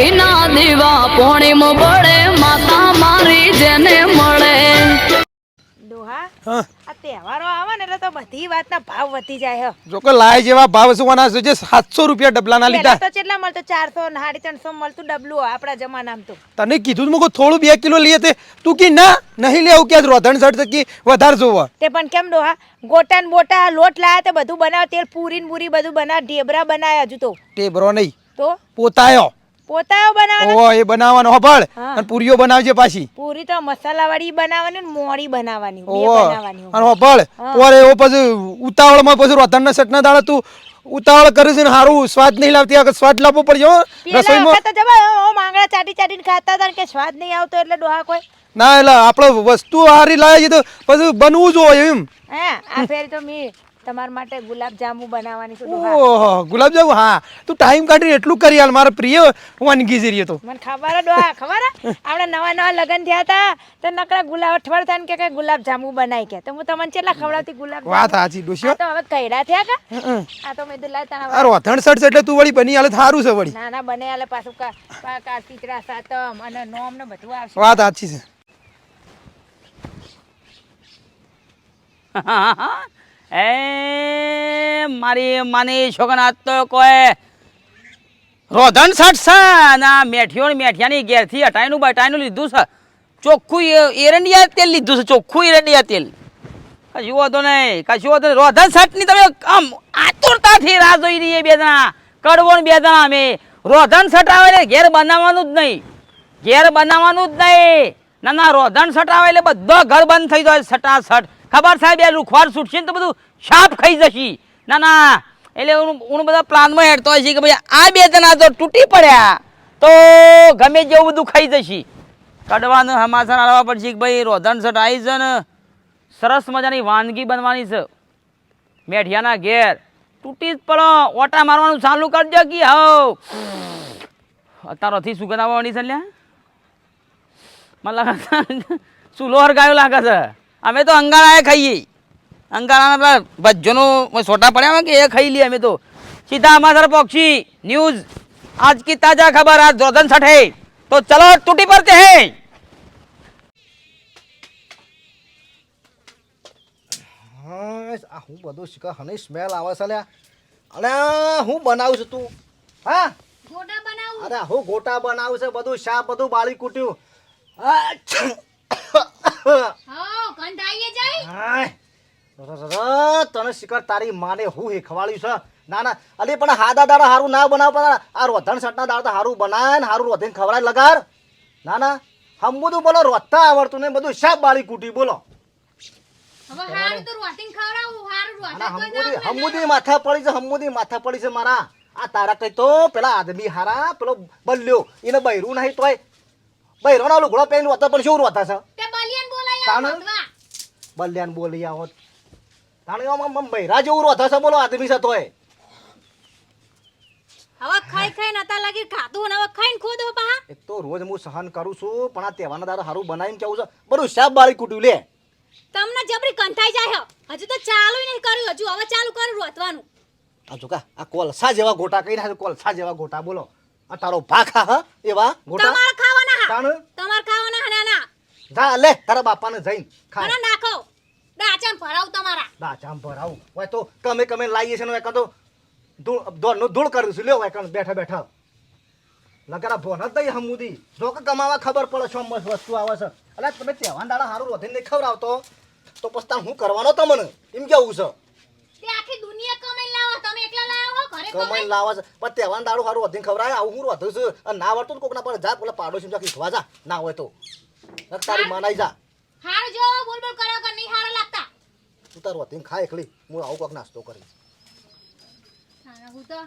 ઘીના દીવા પોણીમ બળે માતા મારી જેને મળે. ડોહા આ તહેવારો આવે ને એટલે તો બધી વાતના ભાવ વધી જાય હ. જો કે લાય જેવા ભાવ સુવાના છે જે સાતસો રૂપિયા ડબલાના લીધા. તો કેટલા મળતો? ચારસો સાડી ત્રણસો મળતું ડબલું આપણા જમાનામાં તો. તને કીધું તું મુકો થોડું બે કિલો લઈએ તે. તું કી ના નહીં લેવું કે રોધણ સટ કી વધારે જોવા. તે પણ કેમ ડોહા? ગોટા ને બોટા લોટ લાયા તે બધું બનાવ તેલ પૂરી ને પૂરી બધું બનાવ ઢેબરા બનાયા હજુ તો. ઢેબરો નહીં. તો? પોતાયો. પોતાઓ બનાવવાનો? ઓ એ બનાવવાનો. હબળ હા. અને પૂરીઓ બનાવજે પાછી. પૂરી તો મસાલાવાળી બનાવવાની ને મોડી બનાવવાની બે બનાવવાની અને હબળ પોરે એવો પછી ઉતાવળમાં પછી રોધણના સટ ના દાડા તું ઉતાવળ કરે છે ને સારું સ્વાદ નહીં લાવતી આગળ સ્વાદ લાવવો પેલા રસોઈમાં તો જવા ઓ માંગડા ચાટી ચાટીને ખાતા હતા કે સ્વાદ નહીં આવતો એટલે ડોહા કોઈ ના એટલે આપણે વસ્તુ હારી લાવે છે તો પછી બનવું જોઈએ એમ. હા આ ફેર તો મી તમારા માટે ગુલાબ જાંબુ બનાવવાની છું ઓહો ગુલાબજાંબુ હા. તું ટાઈમ કાઢીને એટલું કરી હાલ મારા પ્રિય વાનગી છે તો. મને ખબર હે ડોહા ખબર આપણે નવા નવા લગન થયા હતા તો નકરા ગુલાબ અઠવાડ થાય ને કે કઈ ગુલાબ બનાવી કે. તો હું તમને કેટલા ખવડાવતી ગુલાબ વાત સાચી આ તો હવે કઈડા થયા કા? આ તો મેં દુલા તને અરે રોધણ સડસ એટલે તું વળી બની હાલે સારું છે વળી. નાના બને હાલ પાછું કા કા તીતરા સાતમ અને નોમ ને બધું આવશે. વાત સાચી છે. એ, મારી માની છોકરા તો કોઈ રોધન આ ને મેઠિયાની ઘેરથી અટાયનું બટાયનું લીધું છે. ચોખ્ખું એરંડિયા તેલ લીધું છે, ચોખ્ખું એરંડિયા તેલ. કશું વાંધો નહીં, કશું વાંધો નહીં. રોધન સટની તમે આમ આતુરતાથી રાહ જોઈ રહીએ બે જણા. કડવો બે જણા અમે. રોધન સટ આવે એટલે ઘેર બનાવવાનું જ નહીં. ઘેર બનાવવાનું જ નહીં. ના ના, રોધન સટ આવે એટલે બધો ઘર બંધ થઈ જાય સટા સટ ખબર સાહેબ એ રૂખવાડ છૂટશે ને તો બધું સાપ ખાઈ જશે. ના ના, એટલે હું બધા પ્લાનમાં હેડતો હોય છે કે ભાઈ, આ બે જણા તો તૂટી પડ્યા. તો ગમે જેવું બધું ખાઈ જશે. કડવાનું હમાસન આવવા પડશે કે ભાઈ, રોધન સટ આવી છે ને, સરસ મજાની વાનગી બનવાની છે. મેઠિયાના ઘેર. તૂટી જ પડો. ઓટા મારવાનું ચાલુ કરજો કે હવ અત્યારોથી સુગંધ આવવાની છે લ્યા. મને લાગે ચૂલો હરગાયો લાગે છે? અમે તો અંગાણા એ ખાઈએ. અંગાણાના પેલા ભજ્જોનું સોટા પડ્યા કે એ ખાઈ લઈએ અમે તો. સીધા અમારા પક્ષી ન્યૂઝ. આજ કી તાજા ખબર આ રોદન સઠે તો ચલો તૂટી પડતે હે. આ હું બધું શીખા હને સ્મેલ આવે છે લ્યા. અરે હું બનાવું છું તું? હા? ગોટા બનાવું? અરે હું ગોટા બનાવું છે બધું શાક બધું બાળી કૂટ્યું. હા ગંધ આઈએ જાય? હાય. તને શિકાર તારી માને હું શીખવાડ્યું છે? ના ના અલી પણ હાદા દાડા હારું ના બનાવ પણ આ રોધણ સટના દાડા તો હારું બનાય ને હારું રોધીને ખવડાય લગાર ના ના હમ બધું બોલો રોધતા આવડતું ને બધું શાક બાળી કૂટી બોલો. હમુદી માથા પડી છે હમુદી માથા પડી છે મારા. આ તારા કઈ તો પેલા આદમી હારા પેલો બલ્યો એને બૈરું નહીં તોય. બૈરો ના લુગડો પહેરીને હોતા પણ શું રોતા છે? બલિયન બોલાય હોત આવો ભગવા બલ્યાને બોલી આવો. તાણે આમ આમ બૈરા જેવું રોતા છે બોલો આદમી છે તોય. હવે ખાઈ ખાઈ નતા લાગી ખાધું ને હવે ખાઈને ખોદો પા એક તો રોજ હું સહન કરું છું પણ આ તહેવારના દાડા હારું બનાવીને કેવું છે? બધું શાક બાળી કૂટ્યું લે. તમને જબરી કંઠાઈ જાય હજુ તો ચાલુ નહીં કર્યું હજુ હવે ચાલુ કર્યું રોતવાનું. આ જો કા આ કોલસા જેવા ગોટા કઈ નાખે કોલસા જેવા ગોટા બોલો. આ તારો ભાખા હા એવા ગોટા. તમાર ખાવાના હા. તમાર ખાવાના હા ના જા લે તારા બાપાને જઈને ખા મને નાખો. દાચામ ભરાવ તમારા. દાચામ ભરાવ. ઓય તો કમે કમે લાવીએ છે ને એકાદ તો ધૂળ ધોળનું ધૂળ કરું છું લ્યો એકાદ બેઠા બેઠા. લગારા ભોન જ દઈ હમુદી જો કે કમાવા ખબર પડે છો મસ્ત વસ્તુ આવે છે. અલે તમે તેવા દાડા હારું રોધીને નહીં ખવડાવતો. તો પછતા હું કરવાનો તમને? એમ કેવું છે? તે આખી દુનિયા કમાઈ લાવો તમે એકલા લાવો ઘરે કમાઈ. લાવે છે. પણ તહેવાર દાડું હારું વધીને ખવડાવે આવું હું રોધું છું. અને ના ને કોકના પર જા પેલા પાડોશી જા ખીખવા જા. ના હોય તો. તારી માનાઈ જા. હાર જો બોલ બોલ કર્યો કે નહીં હારા લાગતા. તું તાર રોધીને ખા એકલી હું આવું કોક નાસ્તો કરી સારા હું તો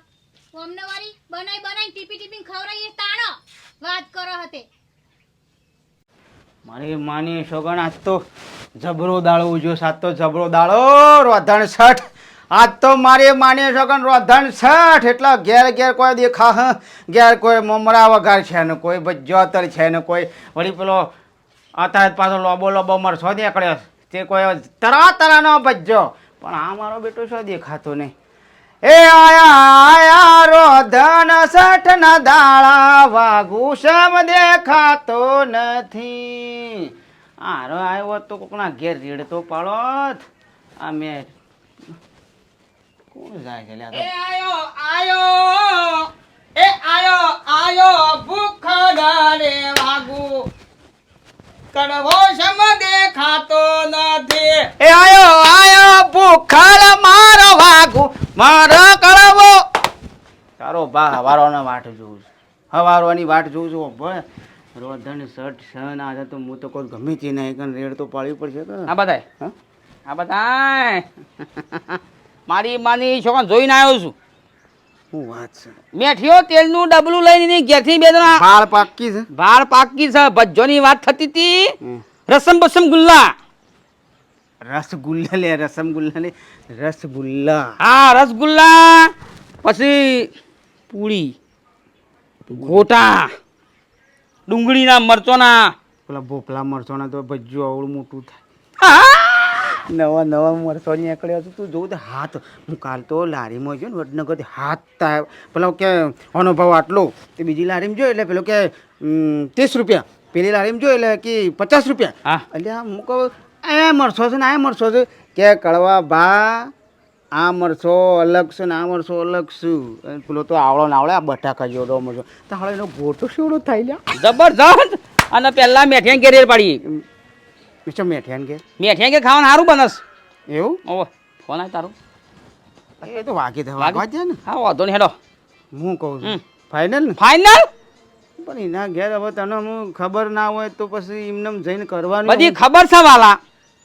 અમને વારી બનાઈ બનાઈ ટીપી ટીપી ખવરાઈએ તાણો. વાત કરો હતે. મારી માની સોગણ આજ તો જબરો દાળો ઉજ્યો સાત તો જબરો દાળો રોધણ છઠ. આજ તો મારી માની સોગણ રોધણ છઠ. એટલે ઘેર ઘેર કોઈ દેખા હ. ઘેર કોઈ મમરા વઘાર છે ને કોઈ ભજ્યોતર છે ને કોઈ વળી પેલો અત્યારે પાછો લોબો લોબો મરસો નીકળ્યો તે કોઈ તરા તરાનો ભજ્યો. પણ આ મારો બેટો શો દેખાતો નહીં. એ આયા આયા રોધન સઠ ના દાળા વાગુ શમ દેખાતો નથી. આરો આવ્યો તો કોકના ઘેર રેડતો પાડો આ મેં કોણ જાય છે લ્યા આયો આયો, એ આયો આયો ભૂખ વાગુ કડવો સમ દેખાતો નથી. એ આયો આયો ભૂખલ મારો વાઘુ મારો કડવો તારો બા હવારોના વાટ જોઉં છું. હવારોની વાટ જોઉં છું રોધન શર્ટ સન આજે તો હું તો કોઈ ગમે તે નહીં કન રેડ તો પાડવી પડશે કે? આ બધાય. હા? આ બધાય. મારી માની છોકરા જોઈને આવ્યો છું. શું વાત છે? મેઠિયો તેલનું ડબલું લઈને ઘેરથી બે જણા. ભાળ પાકી છે? ભાળ પાકી છે. ભજ્જોની વાત થતી હતી. રસમ બસમ ગુલ્લા. રસગુલ્લા લે રસમગુલ્લા ને રસગુલ્લા. હા રસગુલ્લા. પછી પૂરી. ગોટા. ડુંગળીના મરચોના. પેલા ભોપલા મરચોના તો ભજ્યું આવડું મોટું થાય. આહ! નવા નવા મરચો નીકળ્યા હતું તું જોઉં તો હાથ હું કાલ તો લારીમાં ગયો ને વડનગરથી હાથ થાય. પેલો કે આનો ભાવ આટલો? તે બીજી લારીમાં જોયો એટલે પેલો કે ત્રીસ રૂપિયા. પેલી લારીમાં જોયો એટલે કે પચાસ રૂપિયા. હા. એટલે આ હું કહું એ મરચો છે ને આ મળશો છે. કે કડવા ભા આ મળશો અલગ છે ને આ મળશો અલગ છું. પેલો તો આવડો ને આવડે આ બટાકા જોડો મળશો તો હવે એનો ગોટો શેવડો થાય લ્યા. જબરજસ્ત. અને પહેલાં મેઠિયા ઘેર પાડીએ મિસ્ટર મેઠિયાન કે? મેઠિયા કે ખાવાનું સારું બનસ. એવું? ઓહો ફોન આવે તારું. એ તો વાગી દે વાગવા દે ને. હા વાંધો નહીં હેડો. હું કહું છું. ફાઇનલ ને ફાઇનલ પણ એના ઘેર હવે તને હું ખબર ના હોય તો પછી એમને જઈને કરવાનું બધી ખબર છે વાલા.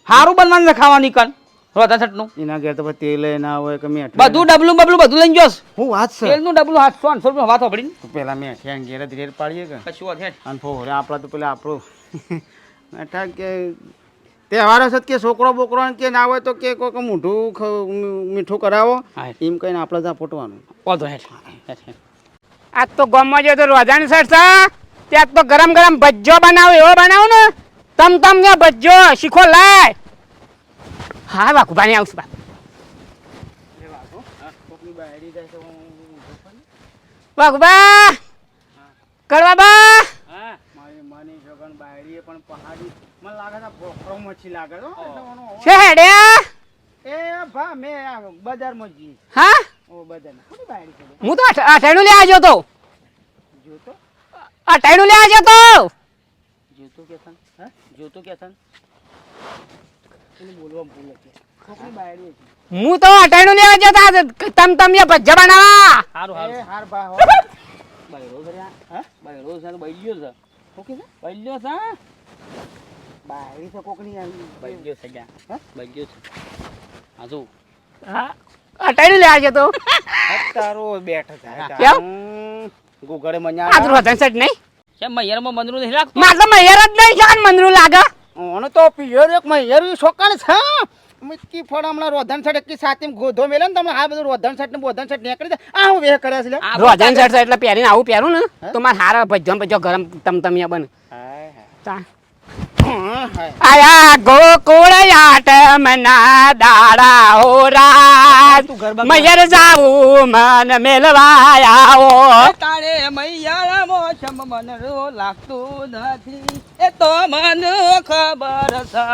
સારું બનવાનું ખાવાની કન. રોતા છટનું એના ઘેર તો પછી તેલ ના હોય કે મેઠ બધું ડબલું બબલું બધું લઈને જોશ. હું વાત છે? તેલનું ડબલું હાથસો આઠસો રૂપિયા વાત તો પેલા મેઠિયા ઘેર જ રેડ પાડીએ કે? કશું વાત અને ફોરે આપણા તો પેલા આપણું મેઠા કે તહેવારો છે કે છોકરો બોકરો કે ના હોય તો કે કોઈક મોઢું મીઠું કરાવો. એમ કહીને આપણે ત્યાં ફોટવાનું. વાંધો હેડ. આજ તો ગામમાં જો તો રોજાની સર છે ત્યાં તો ગરમ ગરમ ભજ્જો બનાવો એવો બનાવો ને તમ તમ ને ભજ્જો શીખો લાય. હા વાકુબાની આવશું બા કરવા બા. છોકરાને બાયડીએ પણ પહાડી. મને લાગે છે ભોખરો મચ્છી લાગે છે હેડ્યા? એ ભા મે બજારમાં જી હા? ઓ બજારમાં. કોની બાયડી છે હું તો આ ટાઈનું લે આજો તો. જોતો? આ ટાઈનું લે આજો તો. જોતો કે છે હા? જોતો કે છે બોલવા ભૂલે છે કોકની બાયડી છે. હું તો આ લેવા તો આ તમ તમ એ ભજ્જા બનાવા. સારું એ હાર ભા હો. બૈરો છે હા? બૈરો છે તો બૈલ્યો છે. કોકી છે બૈલ્યો છે બાયડી છે કોકની આવી બૈલ્યો છે લ્યા. હા? બૈલ્યો છે. હા જો હા. આ લે આજો તો. તારો બેઠ થાય કેમ? ગુગળે મન્યા રોજન સેટ નહીં? કેમ મૈયારમાં મંદરું નહીં લાગતું? મારે તો મૈયર જ નહીં જાન મંદરું લાગે. ઓનો તો પિયર એક મહિયર છોકણ છે મિટકી ફળ હમણાં રોધન છટ એકી સાતીમ ગોધો મેલે ને તમને આ બધું રોધન છટ ને બોધન છટ નીકળી જાય. આ હું વેહ કરે છે રોધન આ એટલે પહેરીને આવું પહેરું ને? તો મારે હારા ભજ્જો ભજ્જો ગરમ તમતમિયા બને. હાય હાય. તા. હા, હાય. આયા ગોકુળ યાટ મના દાડા હો રાત. તું ગરબા મયર જાવું મન મેલવાયાઓ. તારે મૈયા મોસમ મનરો લાગતું નથી. એ તો મને ખબર છે.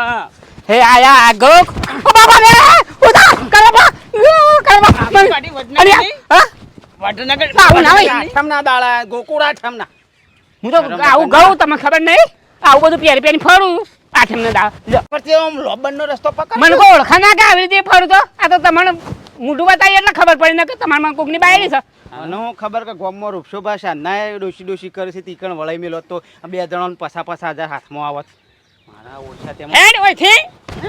હે આયા રે આવું ગોકુળા હું? તો આવું ગઉં તમને ખબર નહીં? આવું બધું પહેરી પહેરી ફરું. આઠમ ને દા લો. પરથી આમ લોબનનો રસ્તો પકડ મને કોઈ ઓળખા ના કે આવી રીતે ફરું તો? આ તો તમને મોઢું બતાવી એટલે ખબર પડી ને કે તમારા કોકની બાયડી છે. મને હું ખબર કે ગોમમાં રૂપસો ભાષા ના ડોસી ડોશી કરે છે તીકણ વળાઈ મેલો તો બે જણાને પસા પસા હજાર હાથમાં આવત. મારા ઓછા તેમાં હેડ ઓયથી.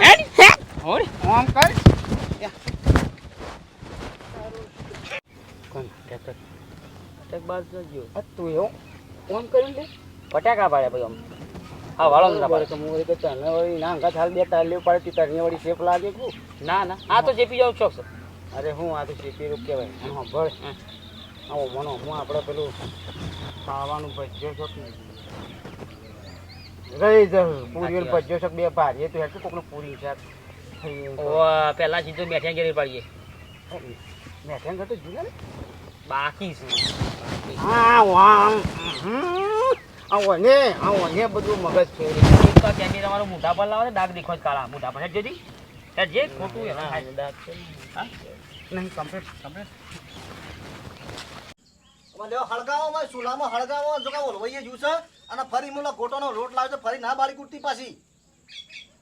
હેડ. હેડ. હોરી આમ કર. તું એવું? આમ કર્યું લે ફટાકા પાડે ભાઈ આમ. હા વાળો ના કે હું કે તને વળી ના અંગત હાલ બે તાર લેવું પડે તી તને વળી શેપ લાગે કે ના ના. આ તો જેપી જાવ છો છે. અરે હું આ તો શેપી રૂપ કહેવાય. હા ભળ આવો મનો હું આપણે પેલું ખાવાનું ભજ્યો છો રહી જ પૂરી ભજ્યો છો બે ભારીએ તો હેઠું કોકનું પૂરી. ઓ પેલા સીધો મેઠિયા ઘેરી પાડીએ. મેઠિયા ઘટે જુએ ને? બાકી છે. આ વામ બધું મગજ છે. એક તો વાળો મોઢા પર લાવે ડાક દેખો જ કાળા. મોઢા પર હેડ જેજી જે ખોટું એના થાય હા નહીં કમ્પ્લીટ કમ્પ્લીટ લેવા હળગાવો માં ચૂલામાં હળગાવો જો કે ઓલવાઈએ અને ફરી મુલા ગોટોનો રોટ લાવે છે ફરી ના બારી કૂટતી પાછી.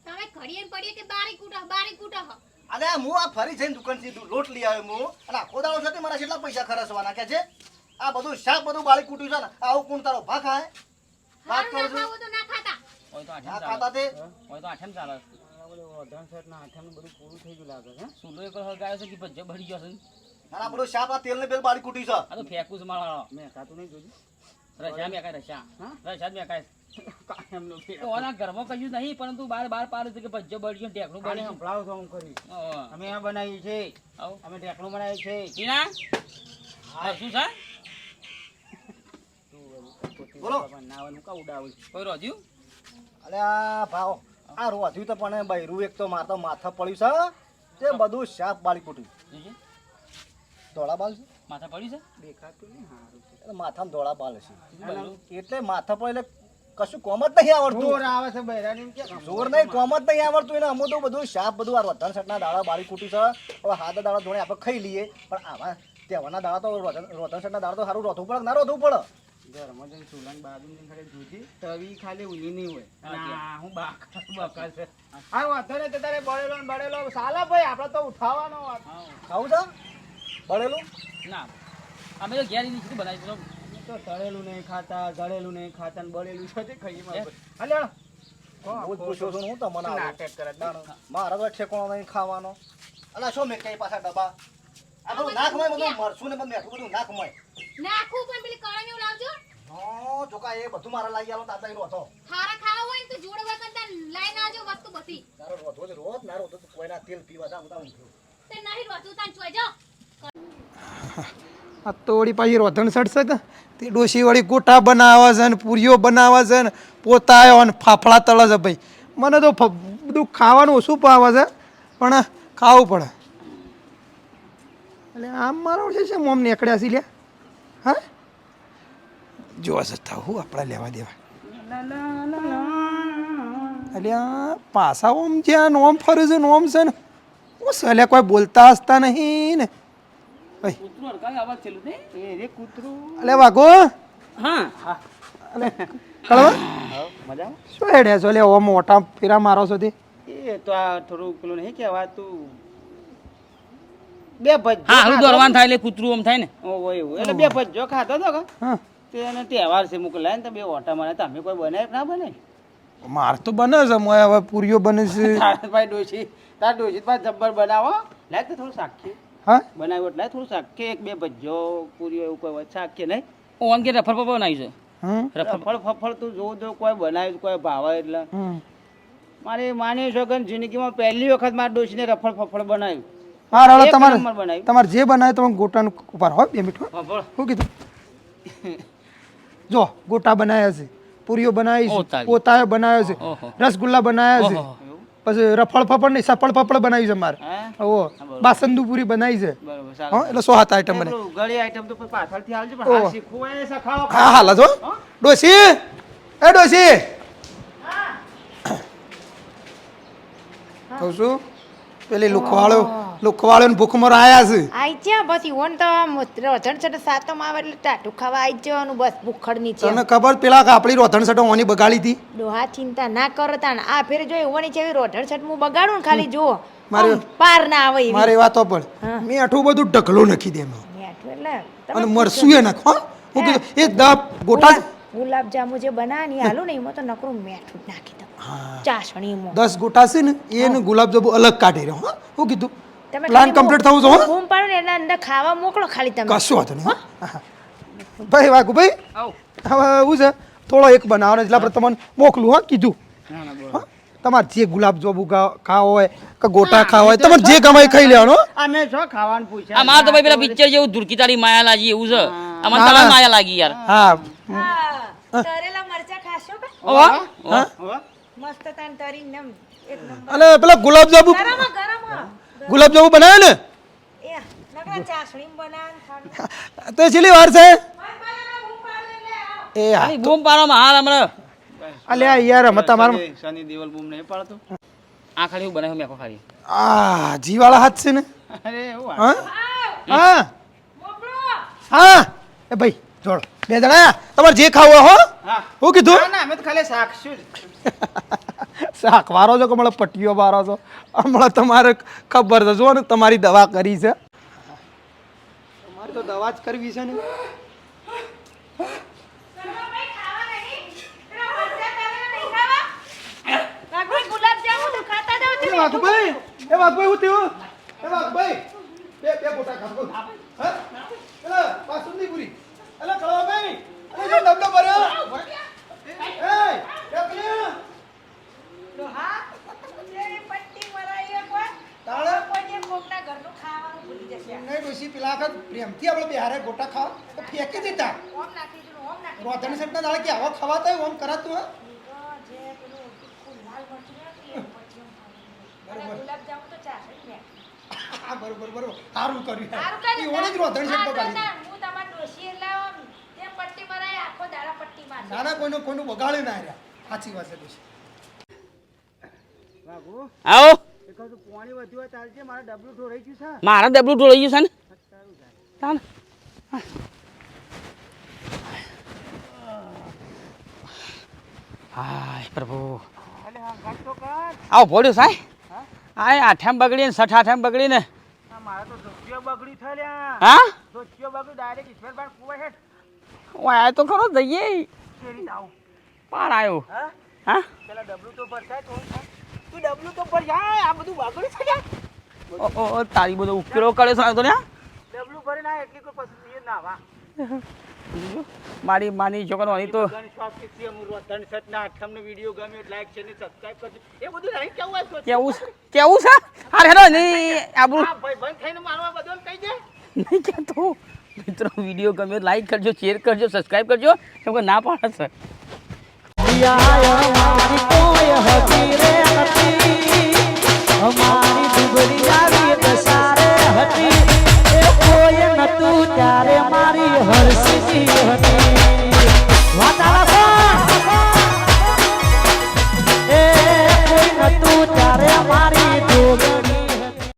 તમે ઘડીએ ને પડીએ કે બારી કૂટા બારી કૂટા હો. અને હું આ ફરી જઈને દુકાનથી લોટ લઈ આવ્યો હું. અને આખો દાડો સાથે મારા કેટલા પૈસા ખર્ચવાના કે છે? આ બધું શાક બધું બાળી કૂટ્યું છે ને આવું કોણ તારો ભા ખાય વાત કરું છું તો ના ખાતા. હોય તો આઠમ ખાતા તે? હોય તો આઠમ ચાલે. અઢાર સેટના આઠાનું બધું પૂરું થઈ ગયું લાગે છે. સુલો એક હળગાયો છે કે ભજ્જો ભરી ગયો છે? અને આ બધું શાક આ તેલ ને બેલ બાળી કૂટ્યું છે. આ તો ફેંકું છે મારા મેં ખાતું નહીં જોયું રશા મેં કાંઈ રશા હા? મેં કાંઈ. તો ઘરમાં કશું નહીં પરંતુ બાર બાર પાડે છે કે ભજ્જો ભરી ઢેકણું આને બળી સંભળાવો હું કરી અમે આ બનાવ્યું છે અમે ઢેકણું બનાવ્યું છે ટીના? હા શું છે? બોલો. નાવાનું કા ઉડાવું કોઈ રોજ્યું અલે આ ભાવ. આ રોધ્યું તો પણ બૈરું એક તો મારતો માથા પડ્યું છે તે બધું શાક બાળી કૂટ્યું. ધોળા બાલ છે? માથા પડ્યું છે? દેખાતું નહીં હારું છે. માથામાં ધોળા બાલ છે એટલે માથા પર એટલે કશું કોમ જ નહીં આવડતું. જોર આવે છે બહેરાની કે જોર નહીં કોમ જ નહીં આવડતું. એને અમુક તો બધું શાક બધું આ રોધન સટના દાડા બારી કૂટી છે. હવે હાથ દાડા ધોણે આપણે ખાઈ લઈએ. પણ આવા તહેવારના દાડા તો રોધન સટના દાડા તો સારું રોધવું પડે ના રોધવું પડે? ઘરમાં જઈને ચૂલાની બાજુમાં ખાલી જોજી તવી ખાલી ઊની નહીં હોય. હા, બાકા બાકા છે. હા વાંધો નહીં તો તારે બળેલો ને બળેલો. સાલા ભાઈ આપણે તો ઉઠાવવાનો વાત. ખાવું છે? બળેલું? ના. અમે તો ઘેર નીચે બનાવી દીધું તો તળેલું નહીં ખાતા ગળેલું નહીં ખાતા ને બળેલું છે તે ખાઈએ હાલે. હું પૂછું છું હું તમને. નાટક કરે? મારા તો ઠેકોણો નહીં ખાવાનો. અલા શું મેં કઈ પાછા ડબ્બા આ બધું નાખ મય બધું મરશું ને બધું બધું નાખ મય નાખું પણ પેલી કળમ લાવજો. હા જોકા એ બધું મારા લાગી આલો તાતા રોતો. ખારા ખાવા હોય તો જોડે વખત લઈને આવજો વસ્તુ બધી. તારો રોતો જ રોત ના રોતો કોઈના તેલ પીવા જા બધા ઊંઘ્યું. તે નહીં રોતું તાન ચોઈ જાઓ. આ તો વળી પાછી રોધણ સડશે તે ડોશી વળી ગોટા છે ને પૂરીઓ બનાવે છે ને પોતા ને ફાફડા તળે છે ભાઈ. મને તો બધું ખાવાનું ઓછું પાવે છે, પણ ખાવું પડે. એટલે આમ મારો છે છે મોમ નીકળ્યા છે લ્યા? હા? જોવા જતા હું, આપણા લેવા દેવા. એટલે આ પાસા ઓમ જ્યાં નોમ ફરે છે નોમ છે ને હું સલે કોઈ બોલતા હસતા નહીં ને. ભાઈ. કૂતરું હરકાય આવાજ થયેલું ને એ રે કૂતરું. અલે વાગો હા. કળવા. મજામાં? શું હેડ્યા છો? લે ઓ મોટા ફેરા મારો છો તે. એ તો આ થોડું પેલું નહીં કહેવાતું બે ભજ્જો હા દોરવાન થાય એટલે કૂતરું આમ થાય ને. ઓ એવું એટલે બે ભજ્જો ખાતો હતો કે. તેને તહેવાર છે મોકલાય ને તો બે ઓટા મારે. તમે કોઈ બનાય ના બને? માર તો બને છે મોય હવે પૂરીઓ બને છે ભાઈ ડોશી તાર ડોશી પાસે જબ્બર બનાવો. લાય તો થોડું સાક્ષી હા? બનાવ્યું એટલે થોડું શાક. એક બે ભજ્જો પૂરીઓ એવું કોઈ શાક કે નહીં? હું કે રફળ પપ્પા બનાવી છે. રફળ. ફફળ તું જોઉં તો કોઈ બનાવ્યું કોઈ ભાવે એટલે. મારે માની છો કે જિંદગીમાં પહેલી વખત મારા ડોશીને રફળ ફફળ બનાવ્યું. હા રાડો એક તમારે જે બનાવ્યું. તમારે જે તમે ગોટાનું ઉપર હોય બે મીઠું ફફળ. શું કીધું? જો ગોટા બનાવ્યા છે પૂરીઓ બનાવી છે પોતાયો બનાવ્યો છે રસગુલ્લા બનાવ્યા છે. પછી રફળ ફફળ નહીં સફળ ફફળ બનાવી છે મારે. હા? ઓ બાસંદુ પૂરી બનાવી છે. હા એટલે સો હાથ આઈટમ બને ગળી આઈટમ તો પાછળથી આવજો પણ હા શીખવું હોય ને સખાડો હા હાલ જો ડોસી એ ડોસી કહું છું પેલી લુખવાળો. લુખવાળો ભૂખમરો આયા છે. આઈ જ્યાં પછી ઓન તો રોધણ છે સાતમ આવે એટલે ટાટું ખાવા આઈ જવાનું બસ ભૂખડ છે તને ખબર પેલા આપણી રોધણ છટો ઓની બગાડી હતી? ડોહા ચિંતા ના કરો તાણ આ ફેર જો ઓની છે રોધણ છટ હું બગાડું ને ખાલી જો મારે- પાર ના આવે મારી વાતો પણ મેં આઠું બધું ઢગલો નાખી દે એમાં. એટલે અને મરસું એ નાખો હું? કીધું એ દા ગોટા ગુલાબ જાંબુ જે બનાવે હાલું ને એમાં તો નકરું મેઠું જ નાખી દઉં. ચાસણીમાં દસ ગોટા છે ને એને ગુલાબજાંબુ અલગ કાઢી રહ્યો હા? હું કીધું તમે પ્લાન કમ્પ્લીટ થવું હો? બૂમ પાડો ને એટલે અંદર ખાવા મોકલો ખાલી તમે. કશું વાંધો નહીં. ભાઈ વાઘુ ભાઈ? આવ. હવે એવું છે? થોડો એક બનાવો એટલે આપણે તમને મોકલું હા કીધું. તમારે જે ગુલાબ જાંબુ ખાવા હોય કે ગોટા ખાવા હોય તમારે જે ગમે ખાઈ લેવાનો? અમે છો ખાવાનું પૂછ્યા. આ મારે તો ભાઈ પેલા પિક્ચર જેવું ધુરકી તારી માયા લાગી એવું છે. અમાર તારા માયા લાગી યાર. હા. તરેલા મરચા ખાશો કે? ઓવા મસ્ત તાન એક નંબર. અને પેલા ગુલાબ જાંબુ ગરમ ગરમ ગુલાબ જાંબુ બનાવે ને. તો છેલ્લી વાર છે? એ હા બૂમ પાડવામાં હાલ હમણાં. અલ્યા યાર મતા તમારા શનિ દેવલ બૂમ નહીં પાડતો. આ ખાલી હું બનાવ્યું મેકો ખાલી. આ જીવાળા હાથ છે ને? અરે એવું હા? હા? હા? એ ભાઈ જોડો. બે જણા તમારે જે ખાવું હો. હું. કીધું? ના ના અમે તો ખાલી શાક જ શાક વારો છો કે હમણાં પટ્ટીઓ વારો છો? હમણાં તમારે ખબર છે જુઓ ને તમારી દવા કરી છે. તમારે તો દવા જ કરવી છે ને. એ તમે. વાઘભાઈ એ વાઘભાઈ હું. થયું એ વાઘભાઈ બે બે હા? એલા બાસુંદી પૂરી. એલા કળવાભાઈ એ જો ડબલો ભર્યો. એ એ હા, એ પટ્ટી મરાઈ એક તાળે કોઈ કોકના ઘરનું ખાવાનું ભૂલી જશે. નહીં ડોશી પેલા વખત પ્રેમથી આપણે બિહારે ગોટા ખાવા તો ફેંકી દેતા ઓમ નાખી દીધું, ઓમ નાખી રોધણી સેટના દાડે કે આવા ખવાતા હોય ઓમ કરાતું હા. જે પેલું લાલ મરચું તો ચાસણી. હા બરોબર બરોબર. સારું કર્યું સારું જ રોધણી સેટ બગાડી હું તમારી ડોશી લાવ તે પટ્ટી મરાય આખો દાડા પટ્ટી મારશે. ના ના કોઈનું કોઈનું બગાડ્યું ના રહ્યા. સાચી વાત છે ડોશી. આવો. પાણી મારે ડબલું ઢોળાઈ ગયું છે. ને. હાય પ્રભુ. આવો ભોળ્યું સાહેબ આય આઠેમ બગડી ને સઠ આઠેમ બગડી ને મારે તો ધોતિયો બગડી થયા હા? આ તો ખરો જઈએ. પાર આવ્યો હા? હા? પેલા ડબલું તો ભરતા તો તું ડબલું તો ભર જાય આ બધું બગડી છે યાર. ઓ, ઓ, ઓ, તારી બધો ઉકેલો કરે છે તો ને ડબલું ભરી ના એટલી કોઈ પસંદ ના વા મારી માની છોકરો તો. ગણ શોખથી હું રોધન સટ ના તમને વિડિયો ગમ્યો લાઈક છે ને એ બધું કેવું તો કેવું છે? કેવું છે? હાર હેરો નહીં આબરું આ ભાઈ બંધ થઈને મારવા બધું કહી દે. નહીં કહેતો. મિત્રો વીડિયો ગમે લાઈક કરજો શેર કરજો સબસ્ક્રાઈબ કરજો. કેમ કે ના પાડે છે. અમારી દુબળી